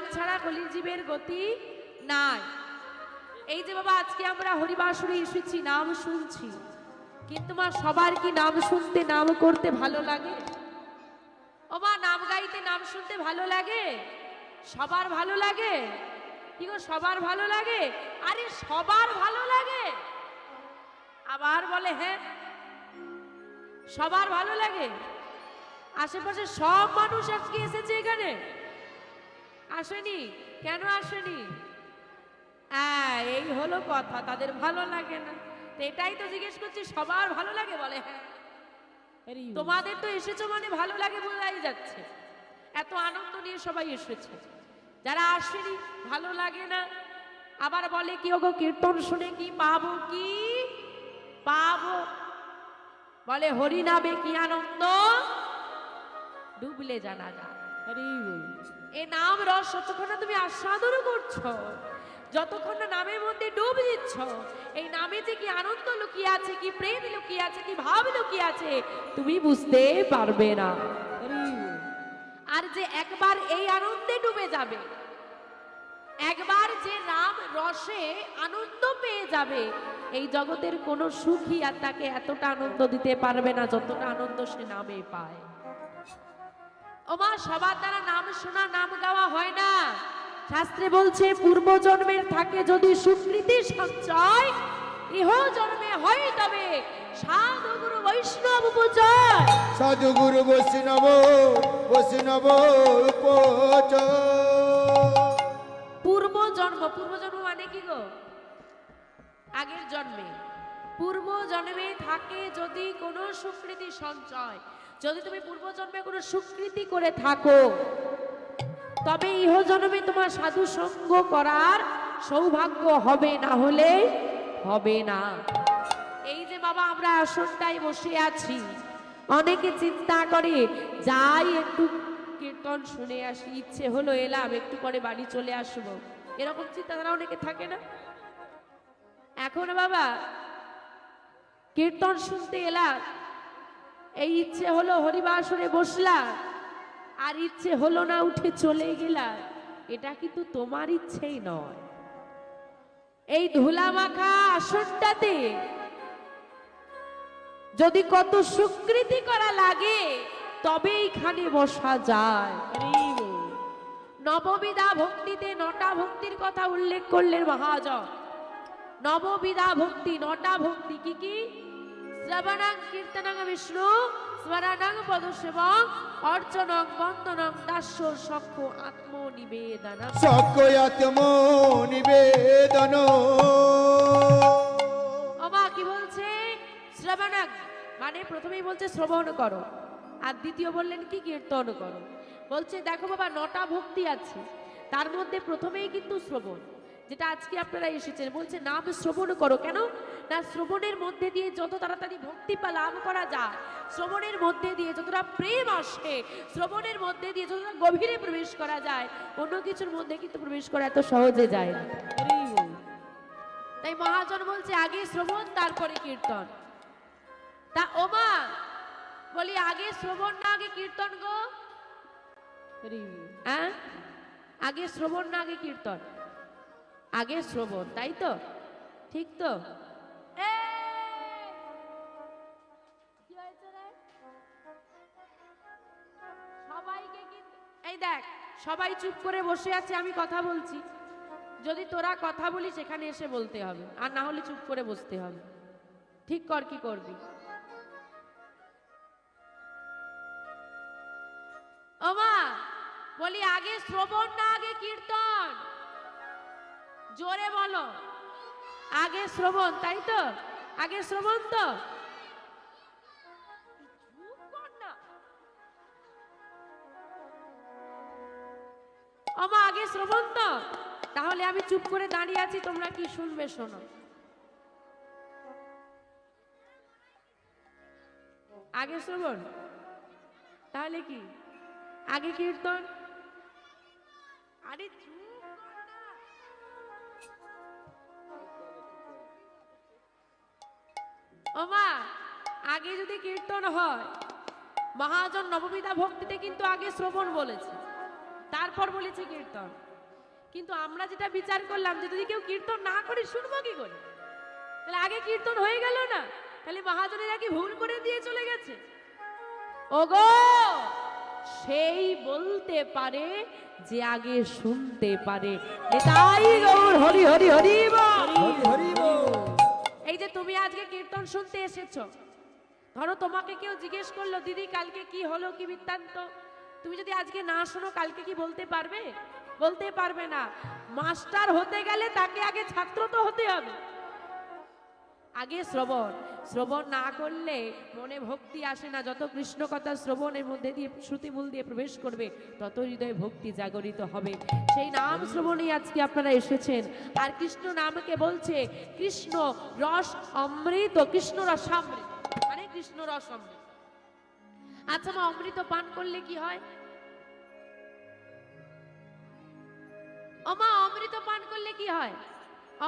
নাম ছাড়া কলির জীবের গতি নাই। এই যে বাবা, আজকে আমরা হরিবাসরে এসেছি, নাম শুনছি। কিন্তু মা, সবার কি নাম শুনতে, নাম করতে ভালো লাগে? ও মা, নাম গাইতে, নাম শুনতে ভালো লাগে? সবার ভালো লাগে? কি গো, সবার ভালো লাগে? আরে, সবার ভালো লাগে? আবার বলে হ্যাঁ সবার ভালো লাগে? আশেপাশে সব মানুষ আজকে এসেছে এখানে। আসেনি? কেন আসেনি? হ্যাঁ এই হলো কথা তাদের ভালো লাগে না। তো এটাই তো জিজ্ঞেস করছি সবার ভালো লাগে বলে? হ্যাঁ তোমাদের তো এসেছ মানে ভালো লাগে বোঝাই যাচ্ছে। এত আনন্দ নিয়ে সবাই এসেছে। যারা আসেনি ভালো লাগে না। আবার বলে কি ওগো কীর্তন শুনে কি পাবো কি? পাবো। বলে হরি নামে কি আনন্দ? ডুবলে জানা যায়। এ নাম রস যতক্ষণ না তুমি আস্বাদন করছ, যতক্ষণ না নামের মধ্যে ডুব দিচ্ছ, এই নামে যে কি আনন্দ লুকিয়ে আছে, কি প্রেম লুকিয়ে আছে, কি ভাব লুকিয়ে আছে, তুমি বুঝতে পারবে না। আর যে একবার এই আনন্দে ডুবে যাবে, একবার যে রাম রসে আনন্দ পেয়ে যাবে, এই জগতের কোনো সুখী আর তাকে এতটা আনন্দ দিতে পারবে না যতটা আনন্দ সে নামে পায়। ওমা সবার দ্বারা নাম শোনা নাম গাওয়া হয় না। শাস্ত্রে বলছে পূর্ব জন্মের থাকে যদি সুকৃতি সঞ্চয় ইহ জন্মে হয় তবে সাধু গুরু বৈষ্ণব পূজয় সাধুগুরু বৈষ্ণব বৈষ্ণব পূর্ব জন্ম পূর্ব জন্ম মানে কি গো? আগের জন্মে। পূর্ব জন্মে থাকে যদি কোনো সুকৃতি সঞ্চয় যদি তুমি পূর্ব জন্মে কোনো সুকৃতি করে থাকো, তবে ইহ জন্মে তোমার সাধু সঙ্গ করার সৌভাগ্য হবে, না হলে হবে না। এই যে বাবা, আমরা আসনটায় বসে আছি। অনেকে চিন্তা করে, যাই একটু কীর্তন শুনে আসি, ইচ্ছে হলো এলাম, একটু পরে বাড়ি চলে আসব। এরকম চিন্তাধারা অনেকে থাকে না? এখন বাবা, কীর্তন শুনতে এলাম এই ইচ্ছে হলো হরিবাসরে বসলা, আর ইচ্ছে হলো না উঠে চলে গেলাম এটা কিন্তু তোমার ইচ্ছেই নয়। এই ধুলা মাখা আসনটাতে যদি কত সুকৃতি করা লাগে, তবে এইখানে বসা যায়। নববিধা ভক্তিতে নটা ভক্তির কথা উল্লেখ করলেন মহাজন। নববিধা ভক্তি, নটা ভক্তি কি কি? শ্রবণাং কীর্তনাং বিষ্ণু স্মরণাং পদসেবং অর্চনং বন্দনং দাস্য সক্ষ আত্মনিবেদন সকয়াতম নিবেদন অমা কি বলছে? শ্রবণাং মানে প্রথমেই বলছে শ্রবণ করো আর দ্বিতীয় বললেন কি? কীর্তন করো। বলছে দেখো বাবা নটা ভক্তি আছে তার মধ্যে প্রথমেই কিন্তু শ্রবণ। যেটা আজকে আপনারা এসেছেন বলছে নাম শ্রবণ করো। কেন? না, শ্রবণের মধ্যে দিয়ে যত তাড়াতাড়ি ভক্তি লাভ করা যায়, শ্রবণের মধ্যে দিয়ে যতটা প্রেম আসে, শ্রবণের মধ্যে দিয়ে যতটা গভীরে প্রবেশ করা যায়, অন্য কিছুর মধ্যে কিন্তু প্রবেশ করা এত সহজে যায় না। তাই মহাজন বলছে, আগে শ্রবণ, তারপরে কীর্তন। তা, ওমা, বলি, আগে শ্রবণ না, আগে কীর্তন গো। হ্যাঁ? আগে শ্রবণ না, আগে কীর্তন। আগে শ্রবণ, তাই তো? ঠিক তো? এই! দেখ, সবাই চুপ করে বসে আছে, আমি কথা বলছি। যদি তোরা কথা বলিস, এখানে এসে বলতে হবে। আর না হলে চুপ করে বসতে হবে। ঠিক কর কি করবি। ওমা, বলি আগে শ্রবণ না আগে কীর্তন। জোরে বলো। আগে শ্রবণ, তাই তো? আগে শ্রবণ তো। ওমা আগে শ্রবণ তো? তাহলে আমি চুপ করে দাঁড়িয়ে আছি, তোমরা কি শুনবে শোনো। আগে শ্রবণ, তাহলে কি? আগে কীর্তন? আরে চুপ ওমা আগে যদি কীর্তন হয়, মহাজন নববিধা ভক্তিতে কিন্তু আগে শ্রবণ বলেছে, তারপর বলেছে কীর্তন। কিন্তু আমরা যেটা বিচার করলাম যে যদি কেউ কীর্তন না করে, শুনব কি করে? তাহলে আগে কীর্তন হয়ে গেল না, তাহলে মহাজনেরা কি ভুল করে দিয়ে চলে গেছে? ওগো, সেই বলতে পারে যে আগে শুনতে পারে। তাই গৌর, হরি হরি হরি বল। এই যে তুমি আজকে কীর্তন শুনতে এসেছ, ধরো তোমাকে কেউ জিজ্ঞেস করল, দিদি, কালকে কি হলো? কি বৃত্তান্ত? তুমি যদি আজকে না শোনো, কালকে কি বলতে পারবে? বলতে পারবে না। মাস্টার হতে গেলে তাকে আগে ছাত্র তো হতে হবে। আগে শ্রবণ। শ্রবণ না করলে মনে ভক্তি আসে না। যত কৃষ্ণ কথা শ্রবণের মধ্যে দিয়ে শ্রুতিমূল দিয়ে প্রবেশ করবে, তত হৃদয়ে ভক্তি জাগরিত হবে। সেই নাম শ্রবণেই আজকে আপনারা এসেছেন। আর কৃষ্ণ নামকে বলছে, কৃষ্ণ রস অমৃত, কৃষ্ণ রসামৃত মানে কৃষ্ণ রস অমৃত। আচ্ছা মা, অমৃত পান করলে কি হয়? অমা অমৃত পান করলে কি হয়?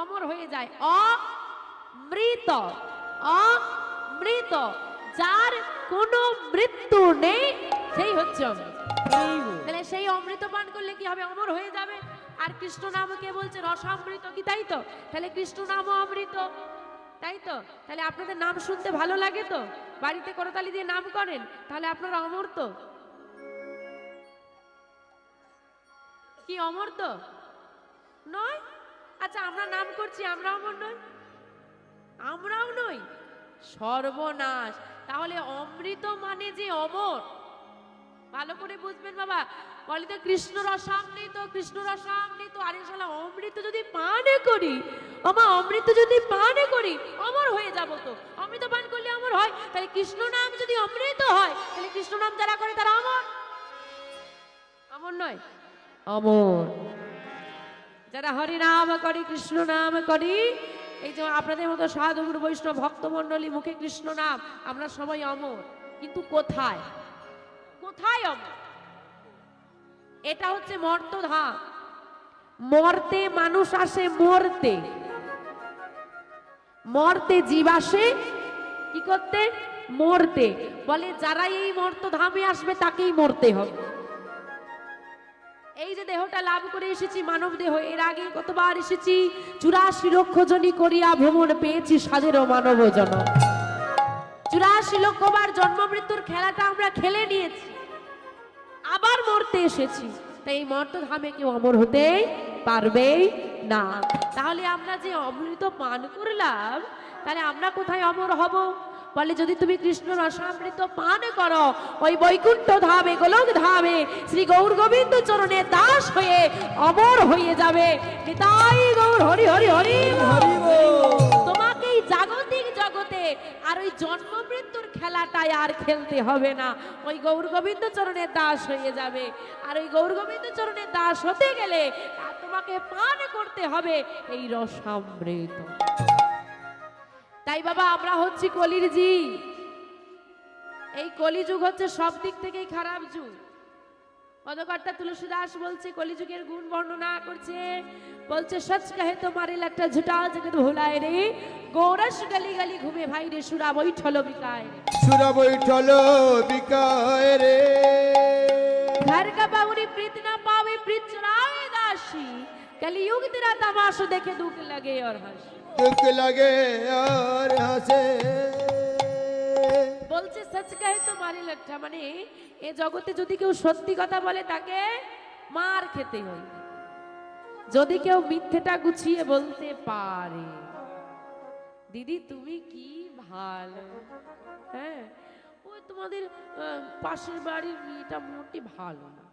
অমর হয়ে যায়। অমৃত অমৃত। যার কোনো মৃত্যু নেই, সেই হচ্ছে তাহলে সেই অমৃত পান করলে কি হবে? অমর হয়ে যাবে। আর কৃষ্ণ নামকে বলছে? রসামৃত কি, তাই তো? তাহলে কৃষ্ণ নাম অমৃত। তাই তো? তাহলে আপনাদের নাম শুনতে ভালো লাগে তো? বাড়িতে করতালি দিয়ে নাম করেন, তাহলে আপনারা অমর তো? কি অমর তো? নয়? আচ্ছা আমরা নাম করছি, আমরা অমর নই? আমরাও নই, সর্বনাশ। তাহলে অমৃত মানে যে অমর? ভালো করে বুঝবেন বাবা। বলে তো কৃষ্ণ রসামৃত কৃষ্ণ রসামৃত। আরে শালা, অমৃত যদি পানে করি আমা অমৃত যদি পানে করি, অমর হয়ে যাব তো। অমৃত পান করলে অমর হয়? তাহলে কৃষ্ণ নাম যদি অমৃত হয়, তাহলে কৃষ্ণ নাম যারা করে তারা অমর? অমর নয়, অমর। যারা হরি নাম করি, কৃষ্ণ নাম করি এই যে আপনাদের মতো সাধুগুরু, বৈষ্ণব ভক্তমণ্ডলী, মুখে কৃষ্ণ নাম, আমরা সবাই অমর। কিন্তু কোথায়? কোথায় অমর? এটা হচ্ছে মর্তধাম। মর্তে মানুষ আসে, মরতে। মরতে জীব আসে, কি করতে? মরতে। বলে যারা এই মর্তধামে আসবে, তাকেই মরতে হবে। এই যে দেহটা লাভ করে এসেছি, মানব দেহ, এর আগে কতবার এসেছি, চুরাশি লক্ষ জনি করিয়া ভ্রমণ পেয়েছি সাধেরও মানব জন চুরাশি লক্ষবার জন্ম মৃত্যুর খেলাটা আমরা খেলে নিয়েছি, আবার মরতে এসেছি। তাই এই মর্তধামে কেউ অমর হতে পারবেই না। তাহলে আমরা যে অমৃত পান করলাম, তাহলে আমরা কোথায় অমর হব? বলে, যদি তুমি কৃষ্ণ রসামৃত পান করো, ওই বৈকুণ্ঠ ধামে, গোলক ধামে, শ্রী গৌর গোবিন্দ চরণে দাস হয়ে অমর হয়ে যাবে। নিতাই গৌর, হরি হরি হরি তোমাকে এই জাগতিক জগতে আর ওই জন্ম মৃত্যুর খেলাটাই আর খেলতে হবে না। ওই গৌর গোবিন্দ চরণের দাস হয়ে যাবে। আর ওই গৌর গোবিন্দ চরণের দাস হতে গেলে তোমাকে পান করতে হবে এই রসামৃত। তাই বাবা আমরা হচ্ছি কলির জি এই কলিযুগ হচ্ছে সব দিক থেকেই খারাপ যুগ পদকর্তা তুলসীদাস বলছে কলিযুগের গুণ বর্ণনা করছে বলছে সচ কহে তোমারে লাট্টা ঝুটা জগৎ ভুলায় রে গৌরস গলি গলি ঘুমে ভাই রে সুরা বৈঠল বিকায় রে সুরা বৈঠল বিকায় রে घर का बाबूरी प्रीत ना पावे प्रीत चुराए दासी कलयुग तेरा तमाशा देखे दुख लगे और हंस বলছে, সচ কহে তোমারে লাট্টা মানে এ জগতে যদি কেউ সত্যি কথা বলে, তাকে মার খেতে হয় যদি কেউ মিথ্যেটা গুছিয়ে বলতে পারে, দিদি, তুমি কি ভালো? হ্যাঁ ওই তোমাদের পাশের বাড়ির মেয়েটা মোটে ভালো না।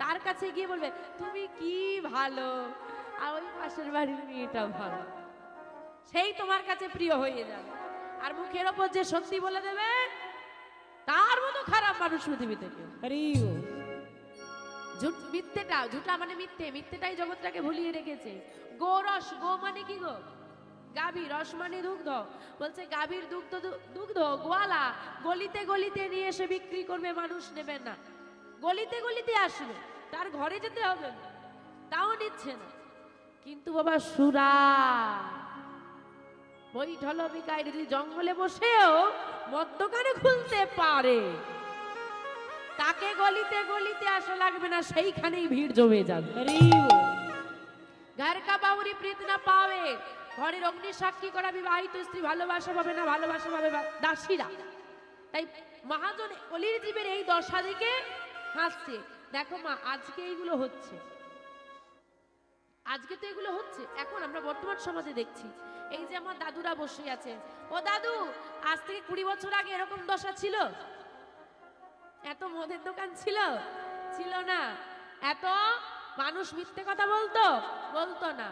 তার কাছে গিয়ে বলবে, তুমি কি ভালো? আর ওই পাশের বাড়ির মেয়েটা ভালো। সেই তোমার কাছে প্রিয় হয়ে যাবে। আর মুখের ওপর যে সত্যি বলে দেবে তার মতো খারাপ মানুষ পৃথিবীতে কেউ মিথ্যেটা ঝুটা মানে মিথ্যে মিথ্যেটাই জগৎটাকে ভুলিয়ে রেখেছে। গো রস গো মানে কি গো? গাভী রস মানে দুগ্ধ। বলছে গাভীর দুগ্ধ দুগ্ধ গোয়ালা গলিতে গলিতে নিয়ে এসে বিক্রি করবে মানুষ নেবে না। গলিতে গলিতে আসবে তার ঘরে যেতে হবে না। তাও নিচ্ছে না। কিন্তু বাবা সুরা বিকায় যদি জঙ্গলে বসেও মদ দোকানে খুলতে পারে তাকে গলিতে গলিতে আসা লাগবে না সেইখানেই ভিড় জমে যাবে। ঘর কা বাউরি প্রীত না পাবে ঘরের অগ্নি সাক্ষী করা বিবাহিত স্ত্রী ভালোবাসা পাবে না ভালোবাসা পাবে দাসীরা। তাই মহাজন অলির জীবের এই দশা দিকে হাসছে দেখো মা আজকে এইগুলো হচ্ছে। আজকে তো এগুলো হচ্ছে। এখন আমরা বর্তমান সমাজে দেখছি এই যে আমার দাদুরা বসে আছে। ও দাদু, আজ থেকে কুড়ি বছর আগে এরকম দশা ছিল? এত মদের দোকান ছিল? ছিল না। এত মানুষ মিথ্যে কথা বলতো? বলতো না।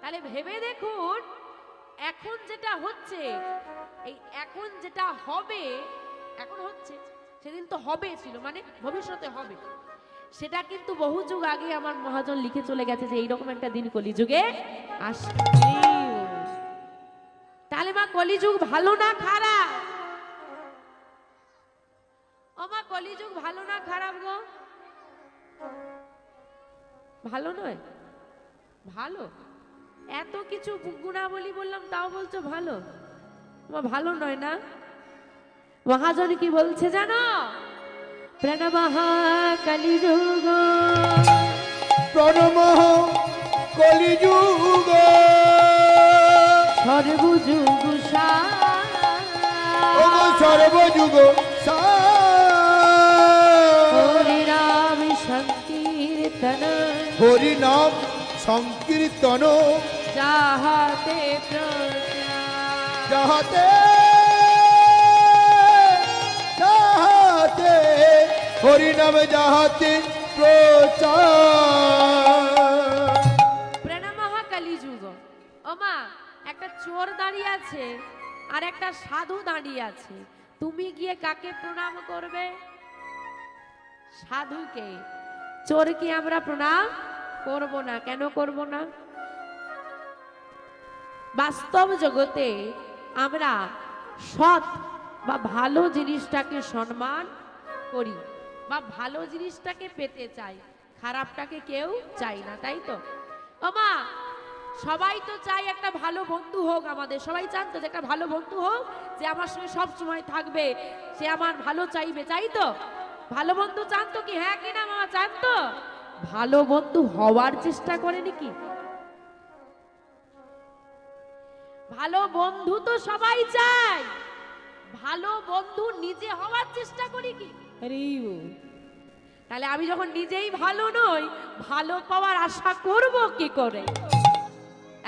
তাহলে ভেবে দেখুন, এখন যেটা হচ্ছে, এই এখন যেটা হবে, এখন হচ্ছে, সেদিন তো হবে ছিল মানে ভবিষ্যতে হবে। সেটা কিন্তু বহু যুগ আগে আমার মহাজন লিখে চলে গেছে যে এইরকম একটা দিন কলিযুগে আসবে। তাহলে মা কলিযুগ ভালো না খারাপ? ও মা, কলিযুগ ভালো না খারাপ গো? ভালো নয়? ভালো? এত কিছু গুণাবলী বললাম, তাও বলছো ভালো? মা ভালো নয় না? মহাজন কি বলছে জানো? প্রণমহা কলিযুগ। প্রণমঃ সর্বযুগ হরি রাম সংকীর্তন। হরি নাম সংকীর্তন। যাহাতে যাহাতে যাহাতে হরি নাম যাহাতে প্রচার। প্রণামহা কলিযুগ। ওমা একটা চোর দাঁড়িয়ে আছে আর একটা সাধু দাঁড়িয়ে আছে। তুমি গিয়ে কাকে প্রণাম করবে? সাধুকে। চোরকে আমরা প্রণাম করব না। কেন করব না? বাস্তব জগতে আমরা সৎ বা ভালো জিনিসটাকে সম্মান করি বা ভালো জিনিসটাকে পেতে চাই। খারাপটাকে কেউ চাই না, তাই তো? ওমা সবাই তো চাই একটা ভালো বন্ধু হোক আমাদের। সবাই চান তো যে একটা ভালো বন্ধু হোক যে আমার সঙ্গে সব সময় থাকবে সে আমার ভালো চাইবে চাই তো? ভালো বন্ধু চান তো কি? হ্যাঁ কিনা মামা চান তো? ভালো বন্ধু হওয়ার চেষ্টা করে নাকি? ভালো বন্ধু তো সবাই চায়। ভালো বন্ধু নিজে হওয়ার চেষ্টা করি কি? তাহলে আমি যখন নিজেই ভালো নই ভালো পাওয়ার আশা করব কি করে?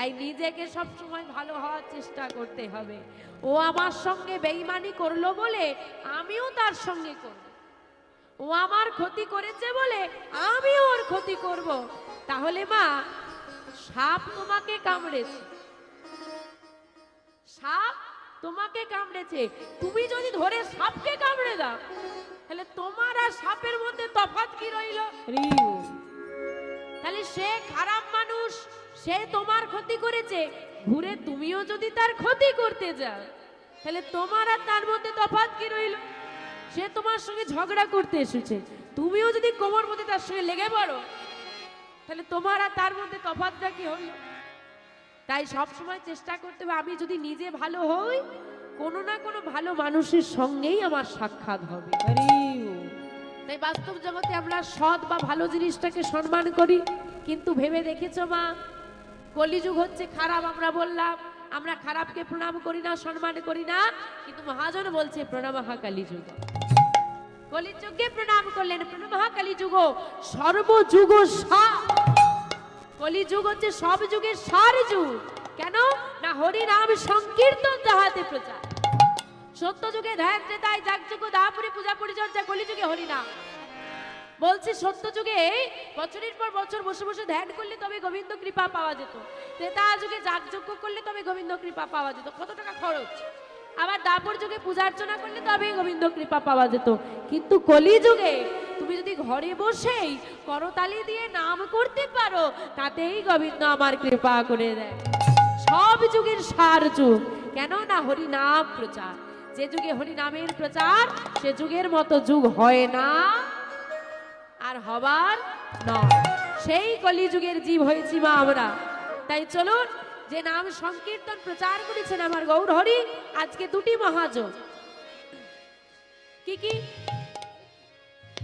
তাই নিজেকে সবসময় ভালো হওয়ার চেষ্টা করতে হবে। ও আমার সঙ্গে বেইমানি করল বলে আমিও তার সঙ্গে করব। ও আমার ক্ষতি করেছে বলে আমিও ওর ক্ষতি করব। তাহলে মা, সাপ তোমাকে কামড়েছে। সাপ তোমাকে কামড়েছে। তুমি যদি ধরে সাপকে কামড়ে দাও, তাহলে তোমার আর সাপের মধ্যে তফাৎ কি রইল? তাহলে সে খারাপ মানুষ, সে তোমার ক্ষতি করেছে। ঘুরে তুমিও যদি তার ক্ষতি করতে যাও, তাহলে তোমার আর তার মধ্যে তফাৎ কি রইল? সে তোমার সঙ্গে ঝগড়া করতে এসেছে। তুমিও যদি কোমর মধ্যে তার সঙ্গে লেগে পড়ো, তাহলে তোমার আর তার মধ্যে তফাৎটা কি হইল? তাই সব সময় চেষ্টা করতে হবে, আমি যদি নিজে ভালো হই, কোনো না কোনো ভালো মানুষের সঙ্গেই আমার সাক্ষাৎ হবে। তাই বাস্তব জগতে আমরা সৎ বা ভালো জিনিসটাকে সম্মান করি, কিন্তু ভেবে দেখেছ মা? কলিযুগ হচ্ছে খারাপ, আমরা বললাম, আমরা খারাপকে প্রণাম করি না, সম্মান করি না, কিন্তু মহাজন বলছে প্রণাম প্রণামহা কালীযুগ কলিযুগকে প্রণাম করলেন প্রণামহা কালীযুগ সর্বযুগ কলিযুগ হচ্ছে সব যুগের সার যুগ। কেন? না হরি নাম সংকীর্তন যাহাতে প্রচার। সত্য যুগে ধ্যান চেতায় যাগযুগ দাপুরে পূজা পরিচর্যা কলিযুগে হরি নাম। বলছি সত্য যুগে বছরের পর বছর বসে বসে ধ্যান করলে তবে গোবিন্দ কৃপা পাওয়া যেত। ত্রেতা যুগে যাগযজ্ঞ করলে তবে গোবিন্দ কৃপা পাওয়া যেত। কত টাকা খরচ। আবার দাপর যুগে পূজা অর্চনা করলে তবে গোবিন্দ কৃপা পাওয়া যেত। কিন্তু কলি যুগে তুমি যদি ঘরে বসেই করতালি দিয়ে নাম করতে পারো, তাতেই গোবিন্দ আমার কৃপা করে দেয়। সব যুগের সার যুগ। কেন না হরি নাম প্রচার। যে যুগে হরি নামের প্রচার, সে যুগের মতো যুগ হয় না আর হবার নয়। সেই কলিযুগের জীব হয়েছি মা আমরা। তাই চলুন, যে নাম সংকীর্তন প্রচার করেছেন আমার গৌর হরি আজকে দুটি মহাযোগ। কি কি?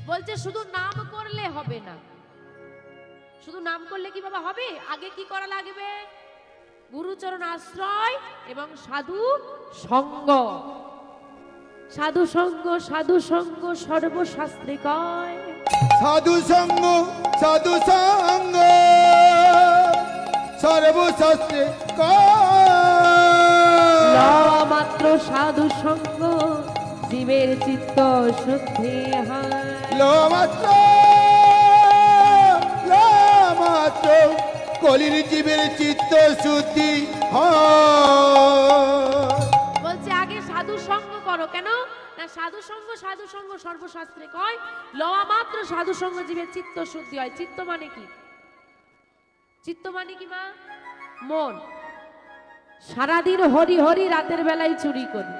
বলছে শুধু নাম করলে হবে না। শুধু নাম করলে কি বাবা হবে? আগে কি করা লাগবে? গুরুচরণ আশ্রয় এবং সাধু সঙ্গ। সাধু সঙ্গ সাধু সঙ্গ সর্বশাস্ত্রে কয়। সাধু সঙ্গ সাধু সঙ্গ সর্বশাস্ত্রে কয়। মাত্র সাধু সঙ্গ জীবের চিত্ত শুদ্ধি হয়। মাত্র কলির জীবের চিত্ত শুদ্ধি হয়। সাধু সঙ্গ সাধু সঙ্গ, সর্বশাস্ত্রে কয়, লওয়া মাত্র সাধু সঙ্গ জীবের চিত্ত শুদ্ধি হয়। চিত্ত মানে কি? চিত্ত মানে কি মা? মন। সারাদিন হরি হরি রাতের বেলায় চুরি করি।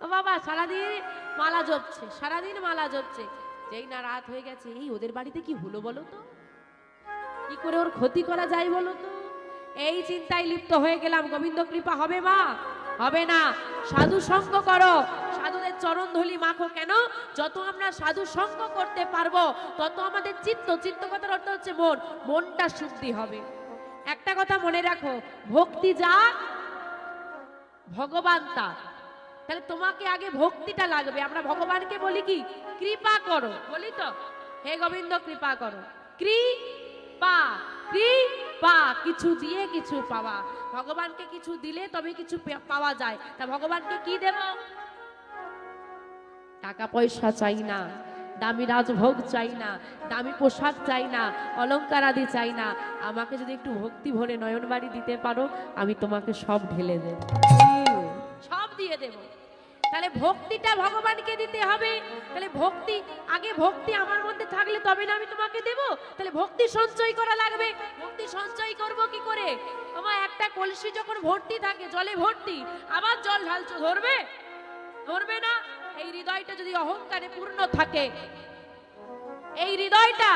বাবা, সারাদিন মালা জপছে, সারাদিন মালা জপছে। যেই না রাত হয়ে গেছে, এই ওদের বাড়িতে কি হলো বলো তো? কি করে ওর ক্ষতি করা যায় বলো তো? এই চিন্তায় লিপ্ত হয়ে গেলাম। গোবিন্দ কৃপা হবে মা। হবে না। সাধু সঙ্গ করো। সাধুদের চরণ ধুলি মাখো কেন? যত আমরা সাধু সঙ্গ করতে পারব, তত আমাদের চিত্ত চিত্ত কথার অর্থ হচ্ছে মন। মনটা শুদ্ধি হবে। একটা কথা মনে রাখো, ভক্তি যা ভগবান তা তাহলে তোমাকে আগে ভক্তিটা লাগবে। আমরা ভগবানকে বলি কি? কৃপা করো। বলি তো? হে গোবিন্দ, কৃপা করো। কৃপা কৃপা কিছু দিয়ে কিছু পাওয়া। ভগবানকে কিছু দিলে তবে কিছু পাওয়া যায়। তা ভগবানকে কি দেব? টাকা পয়সা চাই না দামি রাজভোগ চাই না দামি পোশাক চাই না অলংকার আদি চাই না। আমাকে যদি একটু ভক্তি ভরে নয়ন বাড়ি দিতে পারো আমি তোমাকে সব ঢেলে দেব। সব দিয়ে দেব। তাহলে ভক্তিটা ভগবানকে দিতে হবে। তাহলে ভক্তি, আগে ভক্তি আমার মধ্যে থাকলে তবে না আমি তোমাকে দেব? তাহলে ভক্তি সঞ্চয় করা লাগবে। ভক্তি সঞ্চয় করব কি করে? তোমার একটা কলসি যখন ভর্তি থাকে, জলে ভর্তি, আবার জল ঢালছো, ধরবে? ধরবে না? এই হৃদয়টা যদি অহংকারে পূর্ণ থাকে, এই হৃদয়টা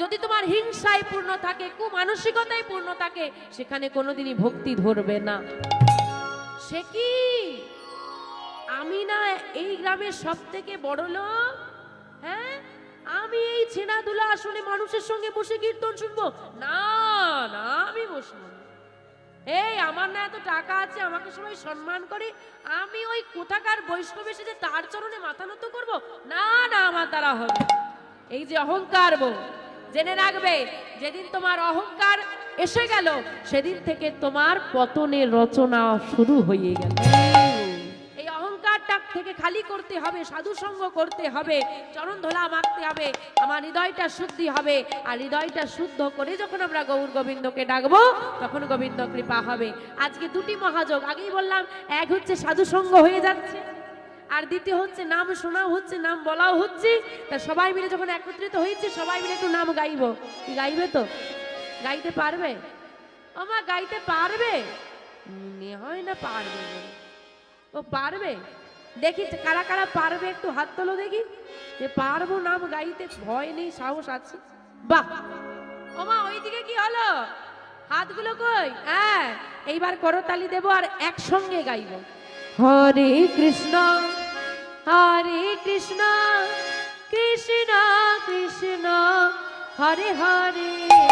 যদি তোমার হিংসায় পূর্ণ থাকে, কুমানসিকতায় পূর্ণ থাকে, সেখানে কোনোদিনই ভক্তি ধরবে না। সে কি? আমি না এই গ্রামের সব থেকে বড় লোক? হ্যাঁ? আমি এই ছেনাদুলা আসলে মানুষের সঙ্গে বসে কীর্তন শুনব? না না, আমি বসবো এই, আমার না এত টাকা আছে, আমাকে সবাই সম্মান করে। আমি ওই কোথাকার বৈষ্ণব এসে যে তার চরণে মাথা নত করব? না না, আমার দ্বারা হবে এই যে অহংকার বউ, জেনে রাখবে, যেদিন তোমার অহংকার এসে গেল, সেদিন থেকে তোমার পতনের রচনা শুরু হয়ে গেল। থেকে খালি করতে হবে, সাধু সঙ্গ করতে হবে, চরণ ধোলা মাখতে হবে, আমার হৃদয়টা শুদ্ধি হবে। আর হৃদয়টা শুদ্ধ করে যখন আমরা গৌর গোবিন্দকে ডাকবো, তখন গোবিন্দ কৃপা হবে। আজকে দুটি মহাযোগ, আগেই বললাম, এক হচ্ছে সাধু সঙ্গ হয়ে যাচ্ছে, আর দ্বিতীয় হচ্ছে নাম শোনাও হচ্ছে, নাম বলাও হচ্ছে। তা সবাই মিলে যখন একত্রিত হয়েছে, সবাই মিলে একটু নাম গাইবো। কি গাইবে তো? গাইতে পারবে? ও গাইতে পারবে? হয় না পারবে। ও পারবে? দেখি কারা কারা পারবে একটু হাত তোলো দেখি। যে পারব নাম গাইতে ভয় নেই, সাহস আছে। বাহ! ওমা ওইদিকে কি হলো? হাতগুলো কই? হ্যাঁ এইবার করতালি দেব আর একসঙ্গে গাইব। হরে কৃষ্ণ হরে কৃষ্ণ কৃষ্ণ কৃষ্ণ হরে হরে হরে।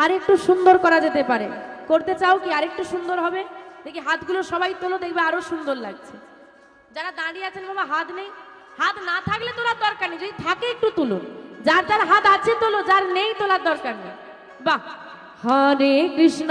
আর একটু সুন্দর করা যেতে পারে। করতে চাও কি আরেকটু সুন্দর হবে? দেখি হাতগুলো সবাই তোলো, দেখবে আরও সুন্দর লাগছে। যারা দাঁড়িয়ে আছেন, বাবা, হাত নেই। হাত না থাকলে তোলার দরকার নেই। যদি থাকে একটু তুলো। যার যার হাত আছে তোলো, যার নেই তোলার দরকার নেই। বাহ! হরে কৃষ্ণ।